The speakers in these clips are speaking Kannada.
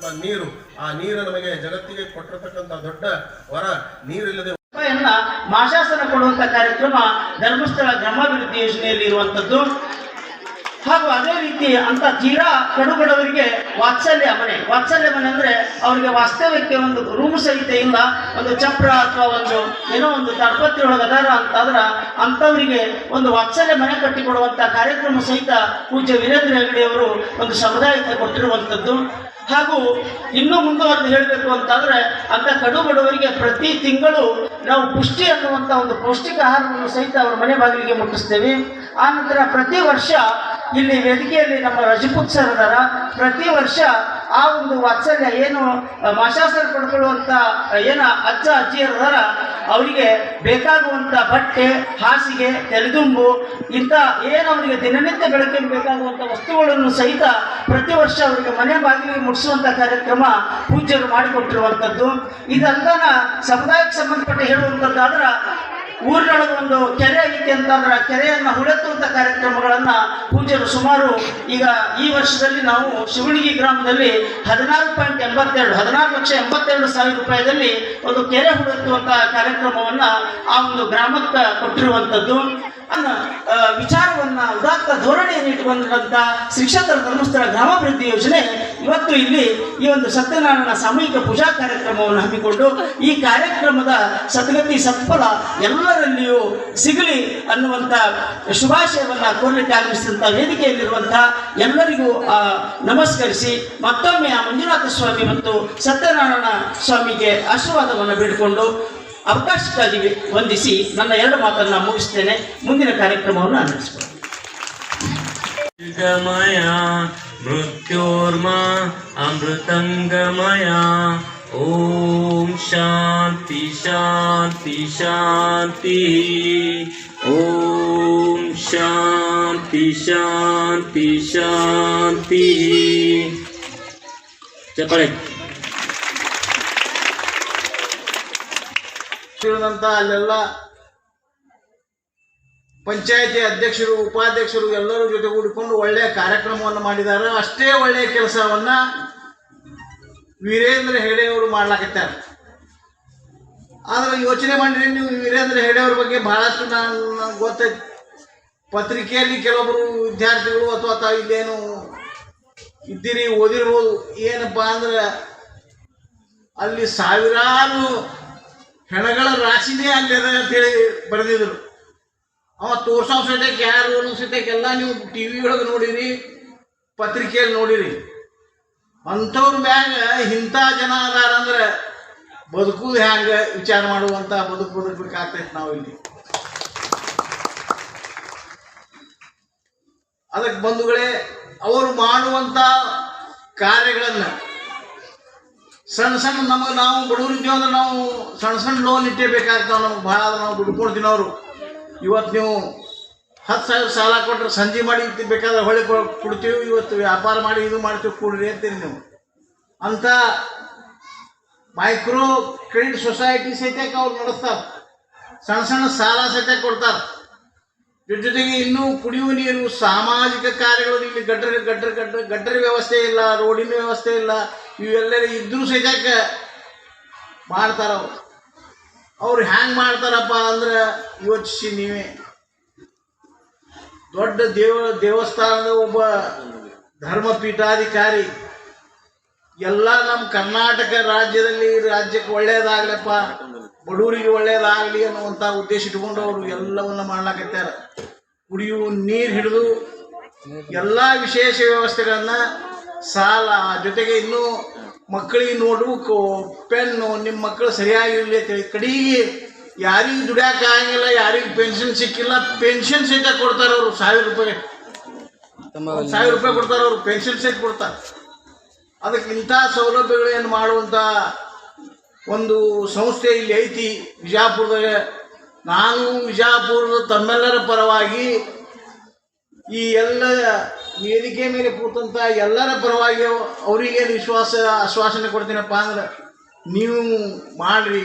ಅದರೊಳಗಿರ್ತಕ್ಕಂಥ ನೀರು, ಆ ನೀರು ನಮಗೆ ಜಗತ್ತಿಗೆ ಕೊಟ್ಟಿರತಕ್ಕಂತ ದೊಡ್ಡ ವರ. ನೀರಿಲ್ಲದೆ ಮಾಶಾಸನ ಕೊಡುವಂತ ಕಾರ್ಯಕ್ರಮ ಧರ್ಮಸ್ಥಳ ಗ್ರಾಮಾಭಿವೃದ್ಧಿ ಯೋಜನೆಯಲ್ಲಿ ಇರುವಂತದ್ದು. ಹಾಗೂ ಅದೇ ರೀತಿ ಅಂತ ತೀರಾ ಕಡುಬಡವರಿಗೆ ವಾತ್ಸಲ್ಯ ಮನೆ. ವಾತ್ಸಲ್ಯ ಮನೆ ಅಂದ್ರೆ ಅವರಿಗೆ ವಾಸ್ತವ್ಯಕ್ಕೆ ಒಂದು ರೂಮ್ ಸಹಿತ ಇಲ್ಲ, ಒಂದು ಚಪ್ರ ಅಥವಾ ಒಂದು ಏನೋ ಒಂದು ತಡಪತ್ರಿ ಒಳಗೆ ಅದಾರ ಅಂತಾದ್ರ ಒಂದು ವಾತ್ಸಲ್ಯ ಮನೆ ಕಟ್ಟಿಕೊಡುವಂತ ಕಾರ್ಯಕ್ರಮ ಸಹಿತ ಪೂಜ್ಯ ವೀರೇಂದ್ರ ಹೆಗಡೆ ಅವರು ಒಂದು ಸಮುದಾಯಕ್ಕೆ ಕೊಟ್ಟಿರುವಂಥದ್ದು ಹಾಗೂ ಇನ್ನೂ ಮುಂದುವರೆದು ಹೇಳಬೇಕು ಅಂತಂದ್ರೆ ಅಂತ ಕಡು ಬಡವರಿಗೆ ಪ್ರತಿ ತಿಂಗಳು ನಾವು ಪುಷ್ಟಿ ಅನ್ನುವಂಥ ಒಂದು ಪೌಷ್ಟಿಕ ಆಹಾರವನ್ನು ಸಹಿತ ಅವರ ಮನೆ ಬಾಗಿಲಿಗೆ ಮುಟ್ಟಿಸ್ತೇವೆ. ಆ ನಂತರ ಪ್ರತಿ ವರ್ಷ ಇಲ್ಲಿ ವೇದಿಕೆಯಲ್ಲಿ ನಮ್ಮ ರಜಪೂತ್ ಸರ್ ಅದರ ಪ್ರತಿ ವರ್ಷ ಆ ಒಂದು ವಾತ್ಸಲ್ಯ ಏನು ಮಾಶಾಸನ ಪಡ್ಕೊಳ್ಳುವಂಥ ಏನ ಅಜ್ಜ, ಅಜ್ಜಿಯರು ಅದಾರ ಅವರಿಗೆ ಬೇಕಾಗುವಂಥ ಬಟ್ಟೆ, ಹಾಸಿಗೆ, ತೆರೆದುಂಬು, ಇಂಥ ಏನು ಅವರಿಗೆ ದಿನನಿತ್ಯ ಬೆಳಕಿಗೆ ಬೇಕಾಗುವಂಥ ವಸ್ತುಗಳನ್ನು ಸಹಿತ ಪ್ರತಿ ವರ್ಷ ಅವರಿಗೆ ಮನೆ ಬಾಗಿಲಿಗೆ ಮುಟ್ಟಿಸುವಂಥ ಕಾರ್ಯಕ್ರಮ ಪೂಜ್ಯರು ಮಾಡಿಕೊಟ್ಟಿರುವಂಥದ್ದು. ಇದಲ್ಲದನ ಸಮುದಾಯಕ್ಕೆ ಸಂಬಂಧಪಟ್ಟ ಹೇಳುವಂಥದ್ದಾದ್ರೆ ಊರಿನೊಳಗೆ ಒಂದು ಕೆರೆ ಐತಿ ಅಂತಂದ್ರೆ ಆ ಕೆರೆಯನ್ನ ಹುಳೆತ್ತುವಂಥ ಕಾರ್ಯಕ್ರಮಗಳನ್ನ ಪೂಜ್ಯರು ಸುಮಾರು ಈಗ ಈ ವರ್ಷದಲ್ಲಿ ನಾವು ಶಿವಣಗಿ ಗ್ರಾಮದಲ್ಲಿ ಹದಿನಾರು ಪಾಯಿಂಟ್ ಎಂಬತ್ತೆರಡು ಹದಿನಾರು ಲಕ್ಷ ಎಂಬತ್ತೆರಡು ಸಾವಿರ ರೂಪಾಯಿದಲ್ಲಿ ಒಂದು ಕೆರೆ ಹುಡೆತ್ತುವಂಥ ಕಾರ್ಯಕ್ರಮವನ್ನ ಆ ಒಂದು ಗ್ರಾಮಕ್ಕೆ ಕೊಟ್ಟಿರುವಂಥದ್ದು. ಅನ್ನ ವಿಚಾರವನ್ನ, ಉದಾತ್ತ ಧೋರಣೆಯನ್ನು ಇಟ್ಟುಕೊಂಡಂತ ಶ್ರೀಕ್ಷೇತ್ರ ಧರ್ಮಸ್ಥಳ ಗ್ರಾಮಾಭಿವೃದ್ಧಿ ಯೋಜನೆ ಇವತ್ತು ಇಲ್ಲಿ ಈ ಒಂದು ಸತ್ಯನಾರಾಯಣ ಸಾಮೂಹಿಕ ಪೂಜಾ ಕಾರ್ಯಕ್ರಮವನ್ನು ಹಮ್ಮಿಕೊಂಡು ಈ ಕಾರ್ಯಕ್ರಮದ ಸದ್ಗತಿ ಸತ್ಫಲ ಎಲ್ಲರಲ್ಲಿಯೂ ಸಿಗಲಿ ಅನ್ನುವಂಥ ಶುಭಾಶಯವನ್ನ ಕೋರ್ಲಿಕ್ಕೆ ಆಗಮಿಸಿದಂಥ ವೇದಿಕೆಯಲ್ಲಿರುವಂಥ ಎಲ್ಲರಿಗೂ ನಮಸ್ಕರಿಸಿ ಮತ್ತೊಮ್ಮೆ ಆ ಮಂಜುನಾಥ ಸ್ವಾಮಿ ಮತ್ತು ಸತ್ಯನಾರಾಯಣ ಸ್ವಾಮಿಗೆ ಆಶೀರ್ವಾದವನ್ನು ಬೇಡಿಕೊಂಡು ಅವಕಾಶಕ್ಕಾಗಿ ವಂದಿಸಿ ನನ್ನ ಎರಡು ಮಾತನ್ನು ಮುಗಿಸ್ತೇನೆ. ಮುಂದಿನ ಕಾರ್ಯಕ್ರಮವನ್ನು ಆರಂಭಿಸಬಹುದು ಮೃತ್ಯೋರ್ಮಾ ಮೃತ್ಯೋರ್ಮ, ಅಮೃತಂಗಮಯ. ಓಂ ಶಾಂತಿ ಶಾಂತಿ ಶಾಂತಿ. ಓಂ ಶಾಂತಿ ಶಾಂತಿ ಶಾಂತಿ. ಚಪ್ಪಳೆ. ಇರುವಂತ ಅಲ್ಲೆಲ್ಲ ಪಂಚಾಯತಿ ಅಧ್ಯಕ್ಷರು, ಉಪಾಧ್ಯಕ್ಷರು ಎಲ್ಲರೂ ಜೊತೆಗೂಡಿಕೊಂಡು ಒಳ್ಳೆಯ ಕಾರ್ಯಕ್ರಮವನ್ನು ಮಾಡಿದ್ದಾರೆ. ಅಷ್ಟೇ ಒಳ್ಳೆಯ ಕೆಲಸವನ್ನ ವೀರೇಂದ್ರ ಹೆಡೆಯವರು ಅವರು ಮಾಡ್ಲಾಕತ್ತಾರೆ. ಆದ್ರೆ ಯೋಚನೆ ಮಾಡಿರಿ ನೀವು ವೀರೇಂದ್ರ ಹೆಗಡೆಯವ್ರ ಬಗ್ಗೆ ಬಹಳಷ್ಟು ನಾನು ಗೊತ್ತೈತಿ. ಪತ್ರಿಕೆಯಲ್ಲಿ ಕೆಲವೊಬ್ಬರು ವಿದ್ಯಾರ್ಥಿಗಳು ಅಥವಾ ತಾವು ಇಲ್ಲೇನು ಇದ್ದೀರಿ, ಓದಿರ್ಬೋದು, ಏನಪ್ಪಾ ಅಂದ್ರೆ ಅಲ್ಲಿ ಸಾವಿರಾರು ಹೆಣಗಳ ರಾಶಿನೇ ಅಲ್ಲದ ಅಂತ ಹೇಳಿ ಬರೆದಿದ್ರು. ಅವ ತೋರ್ಸೋ ಸದ್ಯಕ್ಕೆ ಯಾರು ಅನ್ನೋ ಸದ್ಯಕ್ಕೆ ಎಲ್ಲ ನೀವು ಟಿ ವಿ ಒಳಗೆ ನೋಡಿರಿ, ಪತ್ರಿಕೆಯಲ್ಲಿ ನೋಡಿರಿ. ಅಂಥವ್ರ ಮ್ಯಾಗ ಇಂಥ ಜನ ಅದಾರ ಅಂದ್ರೆ ಬದುಕುದು ಹ್ಯಾಂಗೆ ವಿಚಾರ ಮಾಡುವಂಥ ಬದುಕು ಬದುಕಬೇಕಾಗ್ತೈತೆ ನಾವು ಇಲ್ಲಿ. ಅದಕ್ಕೆ ಬಂಧುಗಳೇ, ಅವರು ಮಾಡುವಂಥ ಕಾರ್ಯಗಳನ್ನು ಸಣ್ಣ ಸಣ್ಣ ನಮಗೆ ನಾವು ಬಡವರಿದ್ದೀವಿ ಅಂದ್ರೆ ನಾವು ಸಣ್ಣ ಸಣ್ಣ ಲೋನ್ ಇಟ್ಟೇ ಬೇಕಾಗ್ತಾವೆ ನಮ್ಗೆ ಭಾಳ ನಾವು ದುಡ್ಡು ಅವರು ಇವತ್ತು ನೀವು ಹತ್ತು ಸಾವಿರ ಸಾಲ ಕೊಟ್ಟರೆ ಸಂಜೆ ಮಾಡಿ ಬೇಕಾದ್ರೆ ಹೊಳೆ ಕೊಡ್ತೀವಿ. ಇವತ್ತು ವ್ಯಾಪಾರ ಮಾಡಿ ಇದು ಮಾಡ್ತೀವಿ, ಕೊಡ್ರಿ ಅಂತೀರಿ ನೀವು. ಅಂತ ಮೈಕ್ರೋ ಕ್ರೆಡಿಟ್ ಸೊಸೈಟಿ ಸಹಿತ ಅವ್ರು ನಡೆಸ್ತಾರೆ. ಸಣ್ಣ ಸಣ್ಣ ಸಾಲ ಸಹಿತ ಕೊಡ್ತಾರೆ. ಇದ್ರ ಜೊತೆಗೆ ಇನ್ನೂ ಕುಡಿಯುವ ನೀರು, ಸಾಮಾಜಿಕ ಕಾರ್ಯಗಳು ಇಲ್ಲಿ ಗಟ್ಟರ ಗಟ್ಟರ ಗಟ್ಟರ ಗಟ್ಟರ ವ್ಯವಸ್ಥೆ ಇಲ್ಲ, ರೋಡಿನ ವ್ಯವಸ್ಥೆ ಇಲ್ಲ ಇವೆಲ್ಲರೂ ಇದ್ರೂ ಸಹಿತ ಮಾಡ್ತಾರ ಅವ್ರು? ಹ್ಯಾಂಗ್ ಮಾಡ್ತಾರಪ್ಪ ಅಂದ್ರೆ ಯೋಚಿಸಿ ನೀವೇ. ದೊಡ್ಡ ದೇವ, ದೇವಸ್ಥಾನದ ಒಬ್ಬ ಧರ್ಮಪೀಠಾಧಿಕಾರಿ. ಎಲ್ಲ ನಮ್ಮ ಕರ್ನಾಟಕ ರಾಜ್ಯದಲ್ಲಿ ರಾಜ್ಯಕ್ಕೆ ಒಳ್ಳೇದಾಗ್ಲಪ್ಪ ಬಡವರಿಗೆ ಒಳ್ಳೇದಾಗಲಿ ಅನ್ನುವಂಥ ಉದ್ದೇಶ ಇಟ್ಕೊಂಡು ಅವರು ಎಲ್ಲವನ್ನ ಮಾಡ್ಲಾಕತ್ಯಾರ. ಕುಡಿಯುವ ನೀರು ಹಿಡಿದು, ಎಲ್ಲ ವಿಶೇಷ ವ್ಯವಸ್ಥೆಗಳನ್ನು ಸಾಲ ಜೊತೆಗೆ ಇನ್ನೂ ಮಕ್ಕಳಿಗೆ ನೋಟ್ಬುಕ್ಕು ಪೆನ್ನು ನಿಮ್ಮ ಮಕ್ಕಳು ಸರಿಯಾಗಿರಲಿ ಅಂತೇಳಿ ಕಡೆಗೆ ಯಾರಿಗೂ ದುಡ್ಯಾಕ ಆಗಂಗಿಲ್ಲ ಯಾರಿಗೂ ಪೆನ್ಷನ್ ಸಿಕ್ಕಿಲ್ಲ ಪೆನ್ಷನ್ ಸಹಿತ ಕೊಡ್ತಾರೆ ಅವರು. ಸಾವಿರ ರೂಪಾಯಿ. ಸಾವಿರ ರೂಪಾಯಿ ಕೊಡ್ತಾರೆ ಅವರು ಪೆನ್ಷನ್ ಸಹಿತ ಕೊಡ್ತಾರೆ. ಅದಕ್ಕೆ ಇಂಥ ಸೌಲಭ್ಯಗಳೇನು ಮಾಡುವಂಥ ಒಂದು ಸಂಸ್ಥೆ ಇಲ್ಲಿ ಐತಿ ವಿಜಾಪುರದಾಗ ನಾನು ವಿಜಾಪುರದ ತಮ್ಮೆಲ್ಲರ ಪರವಾಗಿ ಈ ಎಲ್ಲ ವೇದಿಕೆ ಮೇಲೆ ಕೂತಂತ ಎಲ್ಲರ ಪರವಾಗಿ ಅವರಿಗೆ ವಿಶ್ವಾಸ, ಆಶ್ವಾಸನೆ ಕೊಡ್ತೀನಪ್ಪ ಅಂದ್ರೆ ನೀವು ಮಾಡ್ರಿ.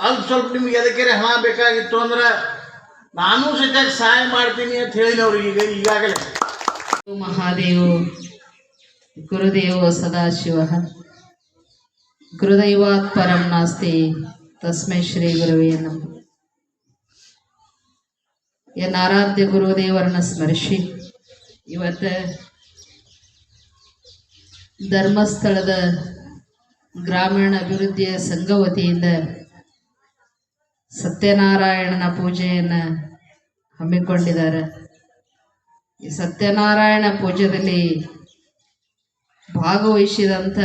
ಅಲ್ಪ ಸ್ವಲ್ಪ ನಿಮ್ಗೆ ಅದಕ್ಕೆ ಹಣ ಬೇಕಾಗಿತ್ತು ಅಂದ್ರೆ ನಾನು ಸಹಿತ ಸಹಾಯ ಮಾಡ್ತೀನಿ ಅಂತ ಹೇಳಿನ ಅವ್ರಿಗೆ ಈಗ, ಈಗಾಗಲೇ. ಮಹಾದೇವು, ಗುರುದೇವ ಸದಾಶಿವ. ಗುರುದೈವಾತ್ ಪರಂ ನಾಸ್ತಿ. ತಸ್ಮೈ ಶ್ರೀ ಗುರುವೇ ನಮಃ. ಎನ್ನ ಆರಾಧ್ಯ ಗುರುದೇವರನ್ನ ಸ್ಮರಿಸಿ. ಇವತ್ತು ಧರ್ಮಸ್ಥಳದ ಗ್ರಾಮೀಣ ಅಭಿವೃದ್ಧಿಯ ಸಂಘ ವತಿಯಿಂದ ಸತ್ಯನಾರಾಯಣನ ಪೂಜೆಯನ್ನು ಹಮ್ಮಿಕೊಂಡಿದ್ದಾರೆ. ಈ ಸತ್ಯನಾರಾಯಣ ಪೂಜೆಯಲ್ಲಿ ಭಾಗವಹಿಸಿದಂಥ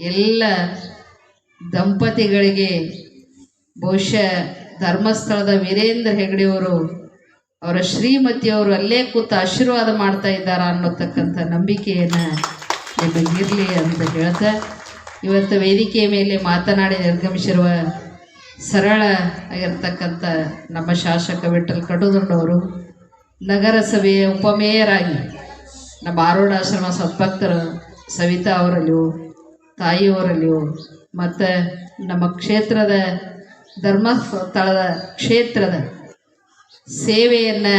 ಎಲ್ಲ ದಂಪತಿಗಳಿಗೆ ಬಹುಶಃ ಧರ್ಮಸ್ಥಳದ ವೀರೇಂದ್ರ ಹೆಗಡೆಯವರು ಅವರ ಶ್ರೀಮತಿಯವರು ಅಲ್ಲೇ ಕೂತು ಆಶೀರ್ವಾದ ಮಾಡ್ತಾ ಇದ್ದಾರ ಅನ್ನೋತಕ್ಕಂಥ ನಂಬಿಕೆಯನ್ನು ನಿಮಗಿರಲಿ ಅಂತ ಹೇಳ್ತಾ, ಇವತ್ತು ವೇದಿಕೆಯ ಮೇಲೆ ಮಾತನಾಡಿ ನಿರ್ಗಮಿಸಿರುವ ಸರಳ ಆಗಿರ್ತಕ್ಕಂಥ ನಮ್ಮ ಶಾಸಕ ವಿಠಲ್ ಕಡುದೊಡ್ಡವರು ನಗರಸಭೆಯ ಉಪಮೇಯರಾಗಿ ನಮ್ಮ ಆರೋಢಾಶ್ರಮ ಸದ್ಭಕ್ತರು ಸವಿತಾ ಅವರಲ್ಲಿಯೂ ತಾಯಿಯವರಲ್ಲಿಯೂ ಮತ್ತು ನಮ್ಮ ಕ್ಷೇತ್ರದ ಧರ್ಮಸ್ಥಳದ ಕ್ಷೇತ್ರದ ಸೇವೆಯನ್ನು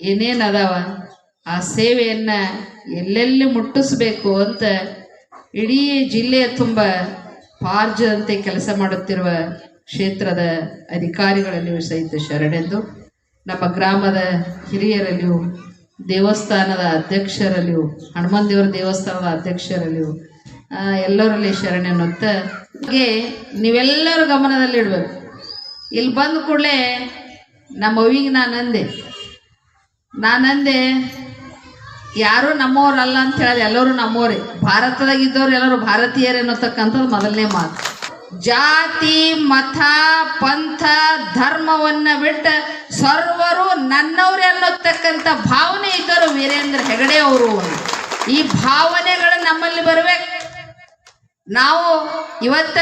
ಏನೇನು ಅದಾವ ಆ ಸೇವೆಯನ್ನು ಎಲ್ಲೆಲ್ಲಿ ಮುಟ್ಟಿಸ್ಬೇಕು ಅಂತ ಇಡೀ ಜಿಲ್ಲೆಯ ತುಂಬ ಪಾರ್ಜದಂತೆ ಕೆಲಸ ಮಾಡುತ್ತಿರುವ ಕ್ಷೇತ್ರದ ಅಧಿಕಾರಿಗಳಲ್ಲಿಯೂ ಸಹಿತ ಶರಣೆಂದು, ನಮ್ಮ ಗ್ರಾಮದ ಹಿರಿಯರಲ್ಲಿಯೂ, ದೇವಸ್ಥಾನದ ಅಧ್ಯಕ್ಷರಲ್ಲಿಯೂ ಹನುಮನ್ ದೇವರ ದೇವಸ್ಥಾನದ ಅಧ್ಯಕ್ಷರಲ್ಲಿಯೂ ಎಲ್ಲರಲ್ಲಿ ಶರಣೆನ್ನುತ್ತ ಹಾಗೆ ನೀವೆಲ್ಲರೂ ಗಮನದಲ್ಲಿಡ್ಬೇಕು ಇಲ್ಲಿ ಬಂದ ಕೂಡಲೇ ನಮ್ಮ ಅವಿಗೆ ನಾನು ಅಂದೆ. ನಾನಂದೆ ಯಾರು ನಮ್ಮವ್ರಲ್ಲ ಅಂತ ಹೇಳಿದೆ ಎಲ್ಲರೂ ನಮ್ಮವ್ರೆ. ಭಾರತದಾಗ ಇದ್ದವ್ರು ಎಲ್ಲರೂ ಭಾರತೀಯರು ಅನ್ನತಕ್ಕಂಥದ್ದು ಮೊದಲನೇ ಮಾತು. ಜಾತಿ, ಮತ, ಪಂಥ, ಧರ್ಮವನ್ನು ಬಿಟ್ಟು ಸರ್ವರು ನನ್ನವ್ರೆ ಅನ್ನೋತಕ್ಕಂಥ ಭಾವನೆ ಇದ್ದರು ವೀರೇಂದ್ರ ಹೆಗಡೆ ಅವರು. ಈ ಭಾವನೆಗಳು ನಮ್ಮಲ್ಲಿ ಬರಬೇಕು. ನಾವು ಇವತ್ತ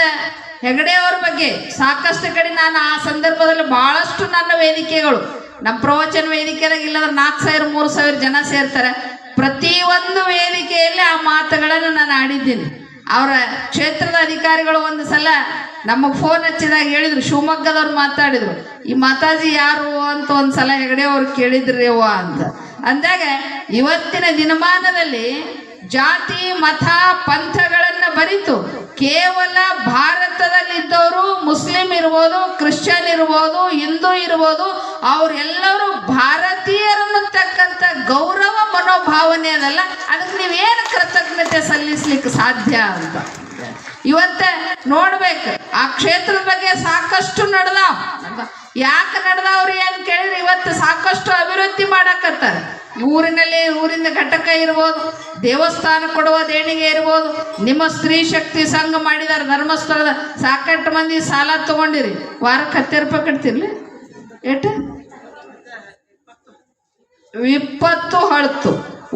ಹೆಗಡೆಯವ್ರ ಬಗ್ಗೆ ಸಾಕಷ್ಟು ಕಡೆ ನಾನು ಆ ಸಂದರ್ಭದಲ್ಲಿ ಬಹಳಷ್ಟು ನನ್ನ ವೇದಿಕೆಗಳು, ನಮ್ಮ ಪ್ರವಚನ ವೇದಿಕೆದಾಗ ಇಲ್ಲದ್ರೆ ನಾಲ್ಕು ಸಾವಿರ, ಮೂರು ಸಾವಿರ ಜನ ಸೇರ್ತಾರೆ. ಪ್ರತಿಯೊಂದು ವೇದಿಕೆಯಲ್ಲಿ ಆ ಮಾತುಗಳನ್ನು ನಾನು ಆಡಿದ್ದೀನಿ. ಅವರ ಕ್ಷೇತ್ರದ ಅಧಿಕಾರಿಗಳು ಒಂದು ಸಲ ನಮಗೆ ಫೋನ್ ಹಚ್ಚಿದಾಗ ಹೇಳಿದ್ರು, ಶಿವಮೊಗ್ಗದವ್ರು ಮಾತಾಡಿದ್ರು. ಈ ಮಾತಾಜಿ ಯಾರು ಅಂತ ಒಂದು ಸಲ ಹೆಗಡೆ ಅವ್ರು ಕೇಳಿದ್ರಿ ಅಂತ. ಅಂದಾಗ ಇವತ್ತಿನ ದಿನಮಾನದಲ್ಲಿ ಜಾತಿ, ಮತ ಪಂಥಗಳನ್ನ ಬರೀತು. ಕೇವಲ ಭಾರತದಲ್ಲಿದ್ದವರು ಮುಸ್ಲಿಂ ಇರ್ಬೋದು, ಕ್ರಿಶ್ಚಿಯನ್ ಇರ್ಬೋದು, ಹಿಂದೂ ಇರ್ಬೋದು, ಅವರೆಲ್ಲರೂ ಭಾರತೀಯರನ್ನತಕ್ಕಂಥ ಗೌರವ ಮನೋಭಾವನೆ ಅದಲ್ಲ. ಅದಕ್ಕೆ ನೀವೇನು ಕೃತಜ್ಞತೆ ಸಲ್ಲಿಸ್ಲಿಕ್ಕೆ ಸಾಧ್ಯ ಅಂತ. ಇವತ್ತ ನೋಡ್ಬೇಕು. ಆ ಕ್ಷೇತ್ರದ ಬಗ್ಗೆ ಸಾಕಷ್ಟು ನಡೆದಾವ್. ಯಾಕೆ ನಡೆದಾವ್ರಿ ಅಂತ ಕೇಳಿದ್ರೆ ಇವತ್ತು ಸಾಕಷ್ಟು ಅಭಿವೃದ್ಧಿ ಮಾಡಕತ್ತಾರೆ. ಊರಿನಲ್ಲಿ ಊರಿನ ಘಟಕ ಇರ್ಬೋದು, ದೇವಸ್ಥಾನ ಕೊಡುವ ದೇಣಿಗೆ ಇರ್ಬೋದು. ನಿಮ್ಮ ಸ್ತ್ರೀ ಶಕ್ತಿ ಸಂಘ ಮಾಡಿದಾರೆ, ಧರ್ಮಸ್ಥಳದ ಸಾಕಷ್ಟು ಮಂದಿ ಸಾಲ ತಗೊಂಡಿರಿ. ವಾರಕ್ಕೆ ಹತ್ತು ರೂಪಾಯಿ ಕಟ್ತಿರ್ಲಿ. ಏಟ ಇಪ್ಪತ್ತು ಹತ್ತು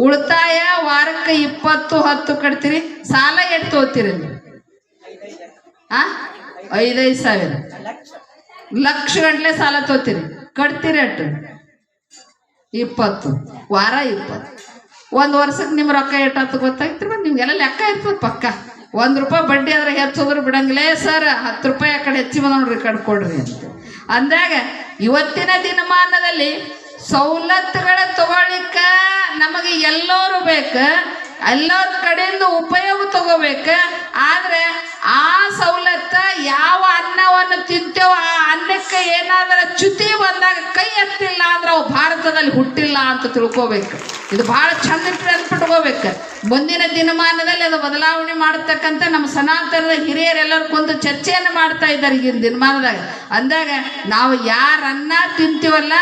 ಉಳಿತಾಯ ವಾರಕ್ಕೆ ಇಪ್ಪತ್ತು, ಹತ್ತು ಕಟ್ತೀರಿ. ಸಾಲ ಎಷ್ಟು ತಗೋತೀರಿ ಆ? ಐದೈದು ಸಾವಿರ. ಲಕ್ಷ ಗಂಟ್ಲೆ ಸಾಲ ತಗೋತೀರಿ ಕಟ್ತೀರಿ ಅಟ್ಟು. ಇಪ್ಪತ್ತು. ವಾರ ಇಪ್ಪತ್ತು. ಒಂದು ವರ್ಷಕ್ಕೆ ನಿಮ್ಮ ರೊಕ್ಕ ಎಷ್ಟಾತು ಗೊತ್ತಾಗ್ತಿರ ನಿಮ್ಗೆಲ್ಲ ಲೆಕ್ಕ ಇರ್ತದೆ ಪಕ್ಕ. ಒಂದು ರೂಪಾಯಿ ಬಡ್ಡಿ ಆದ್ರೆ ಹೆಚ್ಚೋದ್ರು ಬಿಡಂಗಿಲ್ಲ. ಏ ಸರ್, ಹತ್ತು ರೂಪಾಯಿ ಆ ಕಡೆ ಹೆಚ್ಚಿ ಬಂದ ನೋಡ್ರಿ ಕಡ್ ಕೊಡ್ರಿ ಅಂತ. ಅಂದಾಗ ಇವತ್ತಿನ ದಿನಮಾನದಲ್ಲಿ ಸವಲತ್ತುಗಳ ತಗೊಳ್ಳಿಕ್ಕ ನಮಗೆ ಎಲ್ಲರೂ ಬೇಕು. ಎಲ್ಲರ ಕಡೆಯಿಂದ ಉಪಯೋಗ ತಗೋಬೇಕು. ಆದ್ರೆ ಅನ್ನವನ್ನು ತಿಂತೇವ, ಆ ಅನ್ನಕ್ಕೆ ಏನಾದರೂ ಚ್ಯುತಿ ಬಂದಾಗ ಕೈ ಎತ್ತಿಲ್ಲ ಅಂದ್ರೆ ಅವು ಭಾರತದಲ್ಲಿ ಹುಟ್ಟಿಲ್ಲ ಅಂತ ತಿಳ್ಕೋಬೇಕು. ಇದು ಬಹಳ ಚಂದ ನೆನ್ಪಿಟ್ಕೋಬೇಕು ಮುಂದಿನ ದಿನಮಾನದಲ್ಲಿ ಅದು ಬದಲಾವಣೆ ಮಾಡತಕ್ಕಂಥ ನಮ್ಮ ಸನಾತನದ ಹಿರಿಯರೆಲ್ಲರೂ ಕುಂತು ಚರ್ಚೆಯನ್ನು ಮಾಡ್ತಾ ಇದ್ದಾರೆ ಈಗಿನ ದಿನಮಾನದಾಗ. ಅಂದಾಗ ನಾವು ಯಾರನ್ನ ತಿಂತೀವಲ್ಲ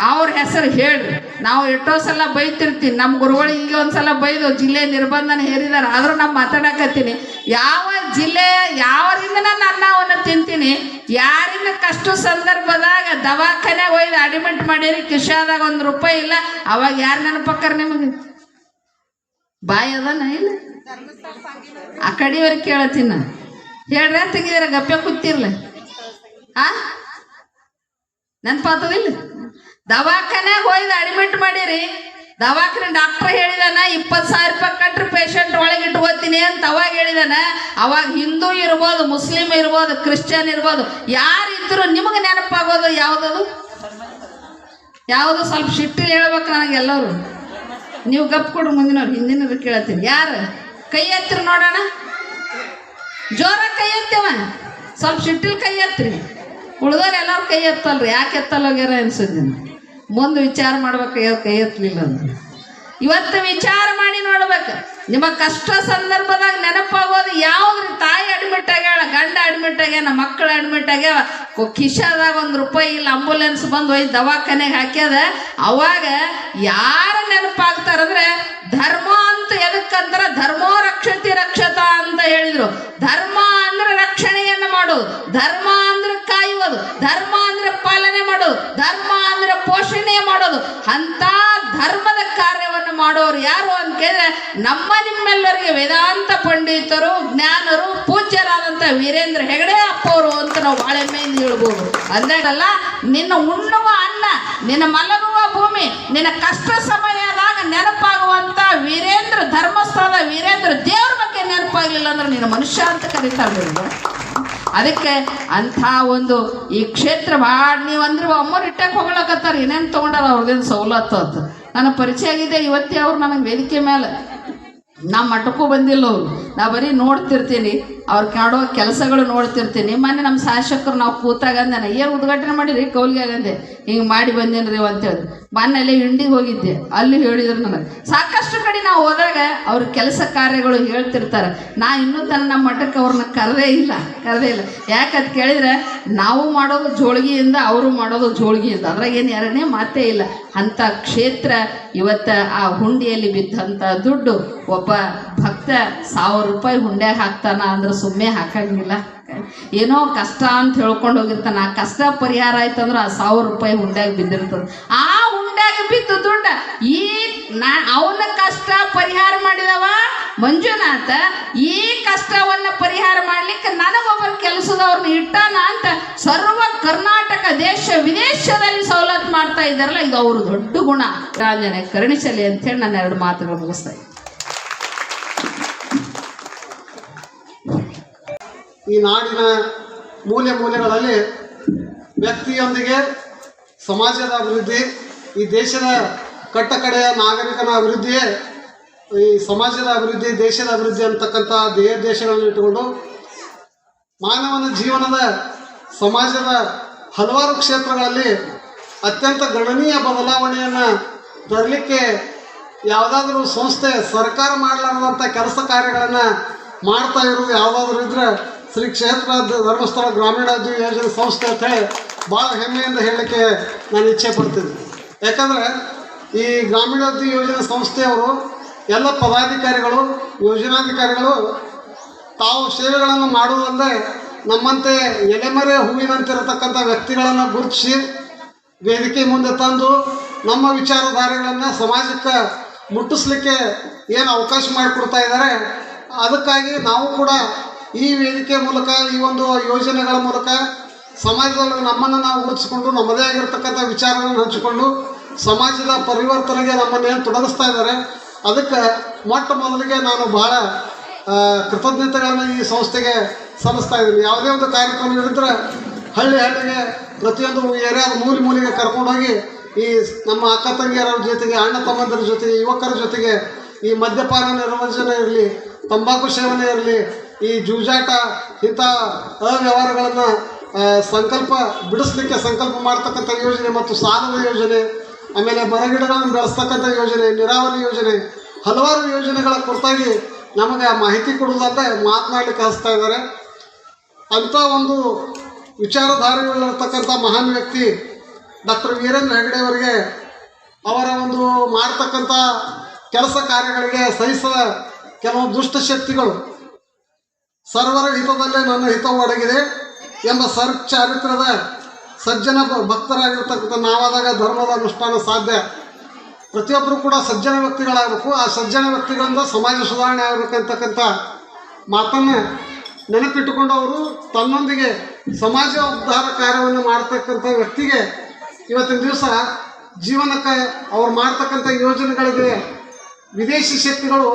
ಅವ್ರ ಹೆಸರು ಹೇಳ್ರಿ. ನಾವು ಎಷ್ಟೋ ಸಲ ಬೈತಿರ್ತೀವಿ. ನಮ್ಮ ಗುರುಗಳಿಗೆ ಈಗ ಒಂದ್ಸಲ ಬೈದು ಜಿಲ್ಲೆ ನಿರ್ಬಂಧನ ಹೇರಿದಾರೆ. ಆದರೂ ನಾವು ಮಾತಾಡಕತ್ತೀನಿ. ಯಾವ ಜಿಲ್ಲೆ, ಯಾವರಿಂದ ನಾನು ಅನ್ನವನ್ನು ತಿಂತೀನಿ? ಯಾರಿನ ಕಷ್ಟ ಸಂದರ್ಭದಾಗ ದವಾಖಾನೆಗೆ ಒಯ್ದು ಅಡ್ಮಿಟ್ ಮಾಡಿರಿ, ಕಿಶಾದಾಗ ಒಂದು ರೂಪಾಯಿ ಇಲ್ಲ. ಅವಾಗ ಯಾರು ನೆನಪಕ್ಕಾರ ನಿಮಗೆ? ಬಾಯಿ ಅದನ ಇಲ್ಲ? ಆ ಕಡೆಯವ್ರಿಗೆ ಹೇಳ್ರಿ ತೆಗಿದಾರ ಗಪ್ಪೆ ಕೂತಿರ್ಲ. ಆ? ನೆನಪಾತದಿಲ್ಲ? ದವಾಖಾನ್ಯಾಗ ಹೋಯ್ದು ಅಡ್ಮಿಟ್ ಮಾಡಿರಿ. ದವಾಖಾನೆ ಡಾಕ್ಟರ್ ಹೇಳಿದಾನ, ಇಪ್ಪತ್ತು ಸಾವಿರ ರೂಪಾಯಿ ಕಟ್ರಿ ಪೇಷಂಟ್ ಒಳಗೆ ಇಟ್ಕೋತೀನಿ ಅಂತ ಅವಾಗ ಹೇಳಿದಾನ. ಅವಾಗ ಹಿಂದೂ ಇರ್ಬೋದು, ಮುಸ್ಲಿಂ ಇರ್ಬೋದು, ಕ್ರಿಶ್ಚಿಯನ್ ಇರ್ಬೋದು, ಯಾರಿದ್ರು ನಿಮಗೆ ನೆನಪಾಗೋದು ಯಾವುದದು? ಯಾವುದು? ಸ್ವಲ್ಪ ಶಿಟ್ಟಿಲಿ ಹೇಳ್ಬೇಕು ನನಗೆ ಎಲ್ಲರೂ. ನೀವು ಗಪ್ ಕೊಡು ಮುಂದಿನವ್ರು, ಹಿಂದಿನವ್ರು ಕೇಳತ್ತೀರಿ ಯಾರು? ಕೈ ಎತ್ತಿರಿ ನೋಡೋಣ. ಜೋರ ಕೈ ಎತ್ತೇವ ಸ್ವಲ್ಪ ಶಿಟ್ಟಿಲ್ ಕೈ ಎತ್ತಿರಿ. ಉಳ್ದವ್ರು ಎಲ್ಲರೂ ಕೈ ಎತ್ತಲ್ರಿ. ಯಾಕೆ ಎತ್ತಲ್ಲ ಹೋಗ್ಯಾರ ಅನ್ಸಿದ್ದೀನಿ ಮುಂದೆ ವಿಚಾರ ಮಾಡ್ಬೇಕು ಕೈ ಎತ್ತಲಿಲ್ಲ ಇವತ್ತು ವಿಚಾರ ಮಾಡಿ ನೋಡ್ಬೇಕು. ನಿಮ್ಮ ಕಷ್ಟ ಸಂದರ್ಭದಾಗ ನೆನಪಾಗೋದು ಯಾವ್ದ್ರಿ? ತಾಯಿ ಅಡ್ಮಿಟ್ ಆಗ್ಯಾಳ, ಗಂಡ ಅಡ್ಮಿಟ್ ಆಗ್ಯಾನ ಮಕ್ಕಳು ಅಡ್ಮಿಟ್ ಆಗ್ಯಾವ. ಕಿಶಾದಾಗ ಒಂದು ರೂಪಾಯಿ ಇಲ್ಲ ಆಂಬುಲೆನ್ಸ್ ಬಂದು ಒಯ್ದು ದವಾಖಾನೆಗೆ ಹಾಕ್ಯದ. ಅವಾಗ ಯಾರ ನೆನಪಾಗ್ತಾರಂದ್ರೆ ಧರ್ಮ ಅಂತ ಎದಕ್ಕಂತಾರ ಧರ್ಮೋ ರಕ್ಷತಿ ರಕ್ಷತ ಅಂತ ಹೇಳಿದ್ರು. ಧರ್ಮ ಅಂದ್ರೆ ರಕ್ಷಣೆಯನ್ನು ಮಾಡೋದು. ಧರ್ಮ ಅಂದ್ರೆ ಕಾಯುವುದು. ಧರ್ಮ ಅಂದ್ರೆ ಪಾಲನೆ ಮಾಡೋದು. ಧರ್ಮ ಪೋಷಣೆ ಮಾಡೋದು ಅಂತ ಧರ್ಮದ ಕಾರ್ಯವನ್ನು ಮಾಡೋರು ಯಾರು ಅಂತ ಕೇಳಿದ್ರೆ ನಮ್ಮ ನಿಮ್ಮೆಲ್ಲರಿಗೆ ವೇದಾಂತ ಪಂಡಿತರು, ಜ್ಞಾನರು, ಪೂಜ್ಯರಾದಂಥ ವೀರೇಂದ್ರ ಹೆಗಡೆ ಅಪ್ಪವರು ಅಂತ ನಾವು ಬಾಳೆ ಮೇಲೆ ಹೇಳ್ಬೋದು ಅಂದಾಗಲ್ಲ ನಿನ್ನ ಉಣ್ಣುವ ಅನ್ನ, ನಿನ್ನ ಮಲಗುವ ಭೂಮಿ, ನಿನ್ನ ಕಷ್ಟ ಸಮಯದಾಗ ನೆನಪಾಗುವಂತ ವೀರೇಂದ್ರ, ಧರ್ಮಸ್ಥಳದ ವೀರೇಂದ್ರ ದೇವ್ರ ಬಗ್ಗೆ ನೆನಪಾಗ್ಲಿಲ್ಲ ಅಂದ್ರೆ ನಿನ್ನ ಮನುಷ್ಯ ಅಂತ ಕರೀತಾರೆ. ಅದಕ್ಕೆ ಅಂಥ ಒಂದು ಈ ಕ್ಷೇತ್ರ ಭಾಳ ನೀವು ಅಂದ್ರೆ ಅಮ್ಮ ಇಟ್ಟಕ್ಕೆ ಹೋಗ್ಲಕತ್ತಾರ, ಏನೇನು ತೊಗೊಂಡಾರ ಅವ್ರದ್ದೇನು ಸವಲತ್ತು ಅಂತ. ನನಗೆ ಪರಿಚಯ ಆಗಿದೆ, ಇವತ್ತೇ ಅವ್ರು ನನಗೆ ವೇದಿಕೆ ಮೇಲೆ. ನಮ್ಮ ಮಠಕ್ಕೂ ಬಂದಿಲ್ಲ ಅವ್ರು. ನಾ ಬರೀ ನೋಡ್ತಿರ್ತೀನಿ, ಅವ್ರು ಕಾಡೋ ಕೆಲಸಗಳು ನೋಡ್ತಿರ್ತೀನಿ. ಮೊನ್ನೆ ನಮ್ಮ ಶಾಸಕರು ನಾವು ಕೂತಾಗ ಅಂದೆ ಏನು ಉದ್ಘಾಟನೆ ಮಾಡಿರಿ? ಕೌಲ್ಗೆ ಆಗಂದೆ. ಹಿಂಗೆ ಮಾಡಿ ಬಂದೇನ್ರಿ ಅಂತ ಹೇಳಿದ್ರು ಮೊನ್ನೆ ಅಲ್ಲೇ ಇಂಡಿಗೆ ಹೋಗಿದ್ದೆ. ಅಲ್ಲಿ ಹೇಳಿದ್ರು ನನಗೆ. ಸಾಕಷ್ಟು ಕಡೆ ನಾವು ಹೋದಾಗ ಅವ್ರ ಕೆಲಸ ಕಾರ್ಯಗಳು ಹೇಳ್ತಿರ್ತಾರೆ. ನಾ ಇನ್ನೂ ತನ್ನ ನಮ್ಮ ಮಠಕ್ಕೆ ಅವ್ರನ್ನ ಕರೆದೇ ಇಲ್ಲ ಕರೆದೇ ಇಲ್ಲ. ಯಾಕಂತ ಕೇಳಿದ್ರೆ, ನಾವು ಮಾಡೋದು ಜೋಳಿಗೆಯಿಂದ ಅವರು ಮಾಡೋದು ಜೋಳಿಗೆಯಿಂದ. ಅದ್ರಾಗ ಏನು ಎರಡನೇ ಮಾತೇ ಇಲ್ಲ. ಅಂಥ ಕ್ಷೇತ್ರ ಇವತ್ತು ಆ ಹುಂಡಿಯಲ್ಲಿ ಬಿದ್ದಂಥ ದುಡ್ಡು ಒಬ್ಬ ಭಕ್ತ ಸಾವಿರ ರೂಪಾಯಿ ಹುಂಡ್ಯಾಗ ಹಾಕ್ತಾನ ಅಂದ್ರೆ ಸುಮ್ಮನೆ ಹಾಕಂಗಿಲ್ಲ. ಏನೋ ಕಷ್ಟ ಅಂತ ಹೇಳ್ಕೊಂಡು ಹೋಗಿರ್ತಾನ. ಕಷ್ಟ ಪರಿಹಾರ ಆಯ್ತಂದ್ರೆ ಆ ಸಾವಿರ ರೂಪಾಯಿ ಹುಂಡ್ಯಾಗ ಬಿದ್ದಿರ್ತದೆ. ಆ ಹುಂಡ್ಯಾಗ ಬಿದ್ದು ದುಂಡ ಈ ನಾ ಅವನ ಕಷ್ಟ ಪರಿಹಾರ ಮಾಡಿದವ ಮಂಜುನಾಥ, ಈ ಕಷ್ಟವನ್ನ ಪರಿಹಾರ ಮಾಡ್ಲಿಕ್ಕೆ ನನಗೊಬ್ಬರು ಕೆಲಸದವ್ರನ್ನ ಇಟ್ಟಾನ ಅಂತ ಸರ್ವ ಕರ್ನಾಟಕ ದೇಶ ವಿದೇಶದಲ್ಲಿ ಸವಲತ್ತು ಮಾಡ್ತಾ ಇದ್ದಾರಲ್ಲ, ಇದು ಅವರು ದೊಡ್ಡ ಗುಣ. ರಾಜನೇ, ಕರುಣಿಸಲಿ ಅಂತ ಹೇಳಿ ನಾನು ಎರಡು ಮಾತುಗಳು ಮುಗಿಸ್ತಾ ಈ ನಾಡಿನ ಮೂಲೆ ಮೂಲೆಗಳಲ್ಲಿ ವ್ಯಕ್ತಿಯೊಂದಿಗೆ ಸಮಾಜದ ಅಭಿವೃದ್ಧಿ, ಈ ದೇಶದ ಕಟ್ಟಕಡೆಯ ನಾಗರಿಕನ ಅಭಿವೃದ್ಧಿಯೇ ಈ ಸಮಾಜದ ಅಭಿವೃದ್ಧಿ, ದೇಶದ ಅಭಿವೃದ್ಧಿ ಅಂತಕ್ಕಂಥ ದೇಶಗಳನ್ನು ಇಟ್ಟುಕೊಂಡು ಮಾನವನ ಜೀವನದ ಸಮಾಜದ ಹಲವಾರು ಕ್ಷೇತ್ರಗಳಲ್ಲಿ ಅತ್ಯಂತ ಗಣನೀಯ ಬದಲಾವಣೆಯನ್ನು ತರಲಿಕ್ಕೆ ಯಾವುದಾದ್ರೂ ಸಂಸ್ಥೆ ಸರ್ಕಾರ ಮಾಡಲಾರದಂಥ ಕೆಲಸ ಕಾರ್ಯಗಳನ್ನು ಮಾಡ್ತಾ ಇರೋದು ಯಾವುದಾದ್ರೂ ಇದ್ರೆ ಶ್ರೀ ಕ್ಷೇತ್ರ ಧರ್ಮಸ್ಥಳ ಗ್ರಾಮೀಣಾಭಿವೃದ್ಧಿ ಯೋಜನೆ ಸಂಸ್ಥೆ ಅಂತ ಹೇಳಿ ಭಾಳ ಹೆಮ್ಮೆಯಿಂದ ಹೇಳಲಿಕ್ಕೆ ನಾನು ಇಚ್ಛೆ ಪಡ್ತೀನಿ. ಯಾಕಂದರೆ ಈ ಗ್ರಾಮೀಣಾಭಿವೃದ್ಧಿ ಯೋಜನೆ ಸಂಸ್ಥೆಯವರು ಎಲ್ಲ ಪದಾಧಿಕಾರಿಗಳು, ಯೋಜನಾಧಿಕಾರಿಗಳು ತಾವು ಸೇವೆಗಳನ್ನು ಮಾಡುವುದಲ್ಲದೆ ನಮ್ಮಂತೆ ಎಲೆಮರೆ ಹೂವಿನಂತಿರತಕ್ಕಂಥ ವ್ಯಕ್ತಿಗಳನ್ನು ಗುರುತಿಸಿ ವೇದಿಕೆ ಮುಂದೆ ತಂದು ನಮ್ಮ ವಿಚಾರಧಾರೆಗಳನ್ನು ಸಮಾಜಕ್ಕೆ ಮುಟ್ಟಿಸ್ಲಿಕ್ಕೆ ಏನು ಅವಕಾಶ ಮಾಡಿಕೊಡ್ತಾ ಇದ್ದಾರೆ. ಅದಕ್ಕಾಗಿ ನಾವು ಕೂಡ ಈ ವೇದಿಕೆ ಮೂಲಕ, ಈ ಒಂದು ಯೋಜನೆಗಳ ಮೂಲಕ ಸಮಾಜದಲ್ಲಿ ನಮ್ಮನ್ನು ನಾವು ಉಳಿಸ್ಕೊಂಡು, ನಮ್ಮದೇ ಆಗಿರ್ತಕ್ಕಂಥ ವಿಚಾರಗಳನ್ನು ಹಂಚಿಕೊಂಡು ಸಮಾಜದ ಪರಿವರ್ತನೆಗೆ ನಮ್ಮನ್ನೇನು ತೊಡಗಿಸ್ತಾ ಇದ್ದಾರೆ, ಅದಕ್ಕೆ ಮೊಟ್ಟ ಮೊದಲಿಗೆ ನಾನು ಭಾಳ ಕೃತಜ್ಞತೆಗಳನ್ನು ಈ ಸಂಸ್ಥೆಗೆ ಸಲ್ಲಿಸ್ತಾ ಇದ್ದೀನಿ. ಯಾವುದೇ ಒಂದು ಕಾರ್ಯಕ್ರಮ ಹೇಳಿದ್ರೆ ಹಳ್ಳಿ ಹಳ್ಳಿಗೆ, ಪ್ರತಿಯೊಂದು ಏರಿಯಾದ ಮೂಲೆ ಮೂಲೆಗೆ ಕರ್ಕೊಂಡೋಗಿ ಈ ನಮ್ಮ ಅಕ್ಕ ತಂಗಿಯರ ಜೊತೆಗೆ, ಅಣ್ಣ ತಮ್ಮಂದರ ಜೊತೆಗೆ, ಯುವಕರ ಜೊತೆಗೆ ಈ ಮದ್ಯಪಾನ ನಿರ್ವಚನೆ ಇರಲಿ, ತಂಬಾಕು ಸೇವನೆ ಇರಲಿ ಈ ಜೂಜಾಟ ಇಂಥ ಅವ್ಯವಹಾರಗಳನ್ನು ಸಂಕಲ್ಪ ಬಿಡಿಸ್ಲಿಕ್ಕೆ ಸಂಕಲ್ಪ ಮಾಡ್ತಕ್ಕಂಥ ಯೋಜನೆ ಮತ್ತು ಸಾಲದ ಯೋಜನೆ, ಆಮೇಲೆ ಮರಗಿಡಗಳನ್ನು ಬೆಳೆಸ್ತಕ್ಕಂಥ ಯೋಜನೆ, ನೀರಾವರಿ ಯೋಜನೆ, ಹಲವಾರು ಯೋಜನೆಗಳ ಕುರಿತಾಗಿ ನಮಗೆ ಮಾಹಿತಿ ಕೊಡುವುದಲ್ಲದೆ ಮಾತನಾಡಲಿಕ್ಕೆ ಹಚ್ತಾ ಇದ್ದಾರೆ. ಅಂಥ ಒಂದು ವಿಚಾರಧಾರೆಗಳಿರ್ತಕ್ಕಂಥ ಮಹಾನ್ ವ್ಯಕ್ತಿ ಡಾಕ್ಟರ್ ವೀರೇಂದ್ರ ಹೆಗಡೆ ಅವರಿಗೆ, ಅವರ ಒಂದು ಮಾಡ್ತಕ್ಕಂಥ ಕೆಲಸ ಕಾರ್ಯಗಳಿಗೆ ಸಹಿಸದ ಕೆಲವು ದುಷ್ಟ ಶಕ್ತಿಗಳು ಸರ್ವರ ಹಿತದಲ್ಲೇ ನನ್ನ ಅಡಗಿದೆ ಎಂಬ ಸರ್ ಚಾರಿತ್ರದ ಸಜ್ಜನ ಭಕ್ತರಾಗಿರ್ತಕ್ಕಂಥ ನಾವಾದಾಗ ಧರ್ಮದ ಅನುಷ್ಠಾನ ಸಾಧ್ಯ. ಪ್ರತಿಯೊಬ್ಬರು ಕೂಡ ಸಜ್ಜನ ವ್ಯಕ್ತಿಗಳಾಗಬೇಕು. ಆ ಸಜ್ಜನ ವ್ಯಕ್ತಿಗಳಿಂದ ಸಮಾಜ ಸುಧಾರಣೆ ಆಗಬೇಕಂತಕ್ಕಂಥ ಮಾತನ್ನು ನೆನಪಿಟ್ಟುಕೊಂಡು ಅವರು ತನ್ನೊಂದಿಗೆ ಸಮಾಜ ಉದ್ಧಾರ ಕಾರ್ಯವನ್ನು ಮಾಡ್ತಕ್ಕಂಥ ವ್ಯಕ್ತಿಗೆ ಇವತ್ತಿನ ದಿವಸ ಜೀವನಕ್ಕೆ ಅವ್ರು ಮಾಡ್ತಕ್ಕಂಥ ಯೋಜನೆಗಳಿಗೆ ವಿದೇಶಿ ಶಕ್ತಿಗಳು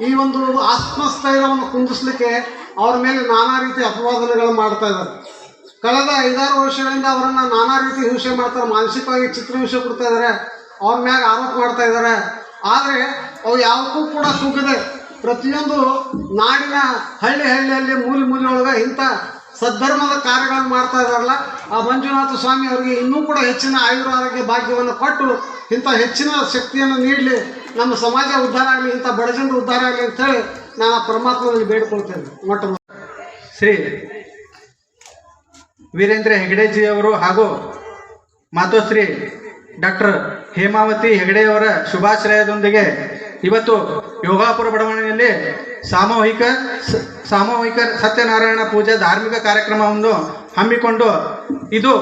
ಈ ಒಂದು ಆತ್ಮಸ್ಥೈರ್ಯವನ್ನು ಕುಂದಿಸ್ಲಿಕ್ಕೆ ಅವ್ರ ಮೇಲೆ ನಾನಾ ರೀತಿ ಅಪವಾದನೆಗಳು ಮಾಡ್ತಾ ಇದ್ದಾರೆ. ಕಳೆದ ಐದಾರು ವರ್ಷಗಳಿಂದ ಅವರನ್ನು ನಾನಾ ರೀತಿ ಹಿಂಸೆ ಮಾಡ್ತಾರೆ, ಮಾನಸಿಕವಾಗಿ ಚಿತ್ರಹಿಂಸೆ ಕೊಡ್ತಾ ಇದ್ದಾರೆ, ಅವ್ರ ಮ್ಯಾಗ ಆರೋಪ ಮಾಡ್ತಾ ಇದ್ದಾರೆ. ಆದರೆ ಅವು ಯಾವಕ್ಕೂ ಕೂಡ ಸುಖದೆ ಪ್ರತಿಯೊಂದು ನಾಡಿನ ಹಳ್ಳಿ ಹಳ್ಳಿಯಲ್ಲಿ ಮೂಲೆ ಮೂಲೆಯೊಳಗೆ ಇಂಥ ಸದ್ಧರ್ಮದ ಕಾರ್ಯಗಳನ್ನು ಮಾಡ್ತಾ ಇದ್ದಾರಲ್ಲ, ಆ ಮಂಜುನಾಥ ಸ್ವಾಮಿ ಅವರಿಗೆ ಇನ್ನೂ ಕೂಡ ಹೆಚ್ಚಿನ ಆಯುರ ಆರೋಗ್ಯ ಭಾಗ್ಯವನ್ನು ಕೊಟ್ಟು ಇಂಥ ಹೆಚ್ಚಿನ ಶಕ್ತಿಯನ್ನು ನೀಡಲಿ, ನಮ್ಮ ಸಮಾಜ ಉದ್ಧಾರ ಆಗಲಿ, ಇಂಥ ಬಡ ಜನರು ಉದ್ಧಾರ ಆಗಲಿ ಅಂತೇಳಿ ನಾನು ಪರಮಾತ್ಮದಲ್ಲಿ ಬೇಡ್ಕೊಳ್ತೇನೆ ಮೊಟ್ಟ. ಶ್ರೀ ವೀರೇಂದ್ರ ಹೆಗಡೆಜಿ ಅವರು ಹಾಗೂ ಮಾತೋಶ್ರೀ ಡಾಕ್ಟರ್ ಹೇಮಾವತಿ ಹೆಗಡೆಯವರ ಶುಭಾಶ್ರಯದೊಂದಿಗೆ ಇವತ್ತು ಯೋಗಾಪುರ ಬಡಾವಣೆಯಲ್ಲಿ ಸಾಮೂಹಿಕ ಸಾಮೂಹಿಕ ಸತ್ಯನಾರಾಯಣ ಪೂಜೆ ಧಾರ್ಮಿಕ ಕಾರ್ಯಕ್ರಮವನ್ನು ಹಮ್ಮಿಕೊಂಡು ಇದು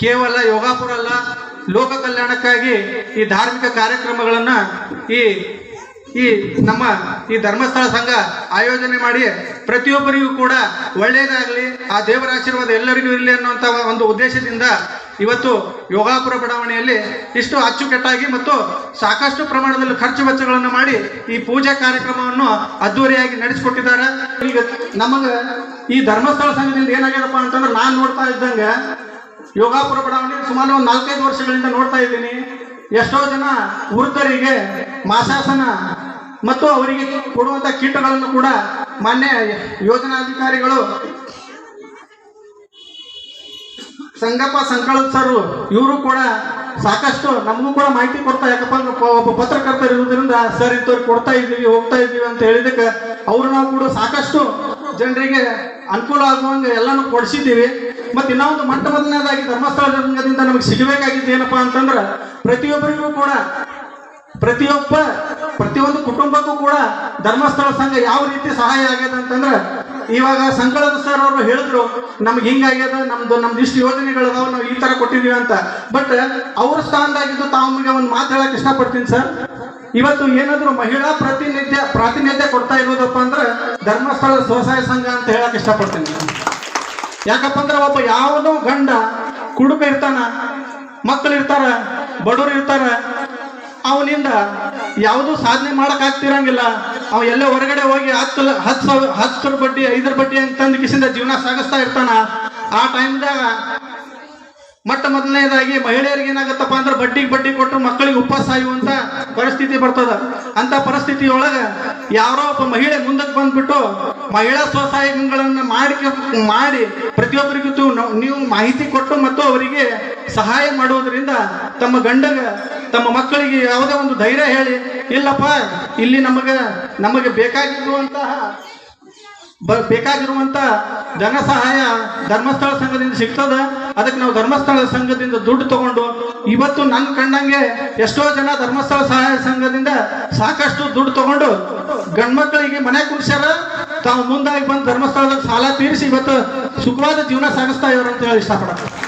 ಕೇವಲ ಯೋಗಾಪುರ ಅಲ್ಲ, ಲೋಕ ಕಲ್ಯಾಣಕ್ಕಾಗಿ ಈ ಧಾರ್ಮಿಕ ಕಾರ್ಯಕ್ರಮಗಳನ್ನು ಈ ಈ ನಮ್ಮ ಈ ಧರ್ಮಸ್ಥಳ ಸಂಘ ಆಯೋಜನೆ ಮಾಡಿ ಪ್ರತಿಯೊಬ್ಬರಿಗೂ ಕೂಡ ಒಳ್ಳೆಯದಾಗಲಿ, ಆ ದೇವರ ಆಶೀರ್ವಾದ ಎಲ್ಲರಿಗೂ ಇರಲಿ ಅನ್ನುವಂಥ ಒಂದು ಉದ್ದೇಶದಿಂದ ಇವತ್ತು ಯೋಗಾಪುರ ಬಡಾವಣೆಯಲ್ಲಿ ಇಷ್ಟು ಅಚ್ಚುಕಟ್ಟಾಗಿ ಮತ್ತು ಸಾಕಷ್ಟು ಪ್ರಮಾಣದಲ್ಲಿ ಖರ್ಚು ವೆಚ್ಚಗಳನ್ನು ಮಾಡಿ ಈ ಪೂಜಾ ಕಾರ್ಯಕ್ರಮವನ್ನು ಅದ್ದೂರಿಯಾಗಿ ನಡೆಸಿಕೊಟ್ಟಿದ್ದಾರೆ. ಈಗ ನಮಗೆ ಈ ಧರ್ಮಸ್ಥಳ ಸಂಘದಿಂದ ಏನಾಗ್ಯದಪ್ಪ ಅಂತಂದ್ರೆ ನಾನು ನೋಡ್ತಾ ಇದ್ದಂಗೆ ಯೋಗಾಪುರ ಬಡಾವಣೆ ಸುಮಾರು ಒಂದು ನಾಲ್ಕೈದು ವರ್ಷಗಳಿಂದ ನೋಡ್ತಾ ಇದ್ದೀನಿ. ಎಷ್ಟೋ ಜನ ವೃದ್ಧರಿಗೆ ಮಾಸಾಸನ ಮತ್ತು ಅವರಿಗೆ ಕೊಡುವಂತ ಕೀಟಗಳನ್ನು ಕೂಡ ಮಾನ್ಯ ಯೋಜನಾಧಿಕಾರಿಗಳು ಸಂಗಪ್ಪ ಸಂಕಳದ್ ಸರ್ ಇವರು ಕೂಡ ಸಾಕಷ್ಟು ನಮಗೂ ಕೂಡ ಮಾಹಿತಿ ಕೊಡ್ತಾ ಯಾಕಪ್ಪ ಒಬ್ಬ ಪತ್ರಕರ್ತರು ಇರುವುದರಿಂದ ಸರ್ ಇಂಥವ್ರು ಕೊಡ್ತಾ ಇದ್ದೀವಿ, ಹೋಗ್ತಾ ಇದ್ದೀವಿ ಅಂತ ಹೇಳಿದಕ್ಕೆ ಅವರು ನಾವು ಕೂಡ ಸಾಕಷ್ಟು ಜನರಿಗೆ ಅನುಕೂಲ ಆಗುವಂಗೆ ಎಲ್ಲಾನು ಕೊಡಿಸಿದ್ದೀವಿ. ಮತ್ತೆ ಇನ್ನೊಂದು ಮೊಟ್ಟ ಮೊದಲನೇದಾಗಿ ಧರ್ಮಸ್ಥಳ ರಂಗದಿಂದ ನಮಗೆ ಸಿಗಬೇಕಾಗಿದ್ದು ಏನಪ್ಪಾ ಅಂತಂದ್ರೆ ಪ್ರತಿಯೊಬ್ಬರಿಗೂ ಕೂಡ, ಪ್ರತಿಯೊಬ್ಬ, ಪ್ರತಿಯೊಂದು ಕುಟುಂಬಕ್ಕೂ ಕೂಡ ಧರ್ಮಸ್ಥಳ ಸಂಘ ಯಾವ ರೀತಿ ಸಹಾಯ ಆಗ್ಯದ ಅಂತಂದ್ರೆ ಇವಾಗ ಸಂಕಳದ ಸರ್ ಅವರು ಹೇಳಿದ್ರು, ನಮ್ಗೆ ಹಿಂಗಾಗ್ಯದ ನಮ್ದು ನಮ್ದು ಇಷ್ಟು ಯೋಜನೆಗಳದಾವ, ನಾವು ಈ ತರ ಕೊಟ್ಟಿದೀವಿ ಅಂತ. ಬಟ್ ಅವ್ರ ಸ್ಥಾನದಾಗಿದ್ದು ತಾವು ಒಂದು ಮಾತು ಹೇಳಕ್ ಇಷ್ಟಪಡ್ತೀನಿ ಸರ್ ಇವತ್ತು ಏನಾದ್ರು ಮಹಿಳಾ ಪ್ರಾತಿನಿಧ್ಯ ಪ್ರಾತಿನಿಧ್ಯ ಕೊಡ್ತಾ ಇರೋದಪ್ಪ ಅಂದ್ರೆ ಧರ್ಮಸ್ಥಳ ಸ್ವಸಹಾಯ ಸಂಘ ಅಂತ ಹೇಳಕ್ ಇಷ್ಟಪಡ್ತೀನಿ. ಯಾಕಪ್ಪ ಅಂದ್ರೆ ಒಬ್ಬ ಯಾವುದೋ ಗಂಡ ಕುಡುಕ ಇರ್ತಾನ ಮಕ್ಕಳು ಇರ್ತಾರ, ಬಡವರು ಇರ್ತಾರ, ಅವನಿಂದ ಯಾವುದು ಸಾಧನೆ ಮಾಡಕ್ ಆಗ್ತಿರಂಗಿಲ್ಲ ಅವ ಎಲ್ಲೋ ಹೊರಗಡೆ ಹೋಗಿ ಹತ್ತು ಹತ್ತು ಸಾವಿರ ಹತ್ತರ ಬಡ್ಡಿ ಐದರ ಬಡ್ಡಿ ಅಂತಂದು ಕಿಸಿಂದ ಜೀವನ ಸಾಗಿಸ್ತಾ ಇರ್ತಾನ ಆ ಟೈಮ್ದಾಗ ಮೊಟ್ಟ ಮೊದಲನೇದಾಗಿ ಮಹಿಳೆಯರಿಗೆ ಏನಾಗತ್ತಪ್ಪ ಅಂದ್ರೆ ಬಡ್ಡಿಗೆ ಬಡ್ಡಿ ಕೊಟ್ಟು ಮಕ್ಕಳಿಗೆ ಉಪವಾಸ ಆಗುವಂತ ಪರಿಸ್ಥಿತಿ ಬರ್ತದ. ಅಂತ ಪರಿಸ್ಥಿತಿ ಒಳಗ ಯಾರೋ ಒಬ್ಬ ಮಹಿಳೆ ಮುಂದಕ್ಕೆ ಬಂದ್ಬಿಟ್ಟು ಮಹಿಳಾ ಸ್ವಸಹಾಯಗಳನ್ನ ಮಾಡಿ ಮಾಡಿ ಪ್ರತಿಯೊಬ್ಬರಿಗೂ ನೀವು ಮಾಹಿತಿ ಕೊಟ್ಟು ಮತ್ತು ಅವರಿಗೆ ಸಹಾಯ ಮಾಡುವುದರಿಂದ ತಮ್ಮ ಗಂಡಗ ತಮ್ಮ ಮಕ್ಕಳಿಗೆ ಯಾವುದೇ ಒಂದು ಧೈರ್ಯ ಹೇಳಿ, ಇಲ್ಲಪ್ಪ, ಇಲ್ಲಿ ನಮಗೆ ನಮಗೆ ಬೇಕಾಗಿರುವಂತಹ ಬೇಕಾಗಿರುವಂತ ಧನ ಸಹಾಯ ಧರ್ಮಸ್ಥಳ ಸಂಘದಿಂದ ಸಿಗ್ತದ. ಅದಕ್ಕೆ ನಾವು ಧರ್ಮಸ್ಥಳ ಸಂಘದಿಂದ ದುಡ್ಡು ತಗೊಂಡು ಇವತ್ತು ನನ್ ಕಂಡಂಗೆ ಎಷ್ಟೋ ಜನ ಧರ್ಮಸ್ಥಳ ಸಹಾಯ ಸಂಘದಿಂದ ಸಾಕಷ್ಟು ದುಡ್ಡು ತಗೊಂಡು ಗಂಡ್ಮಕ್ಳಿಗೆ ಮನೆ ಕುಡಿಸ್ಯಾರ ತಾವು ಮುಂದಾಗಿ ಬಂದು ಧರ್ಮಸ್ಥಳದಾಗ ಸಾಲ ತೀರಿಸಿ ಇವತ್ತು ಸುಖವಾದ ಜೀವನ ಸಾಗಿಸ್ತಾ ಅಂತ ಹೇಳಿ ಇಷ್ಟಪಡ್ತಾರೆ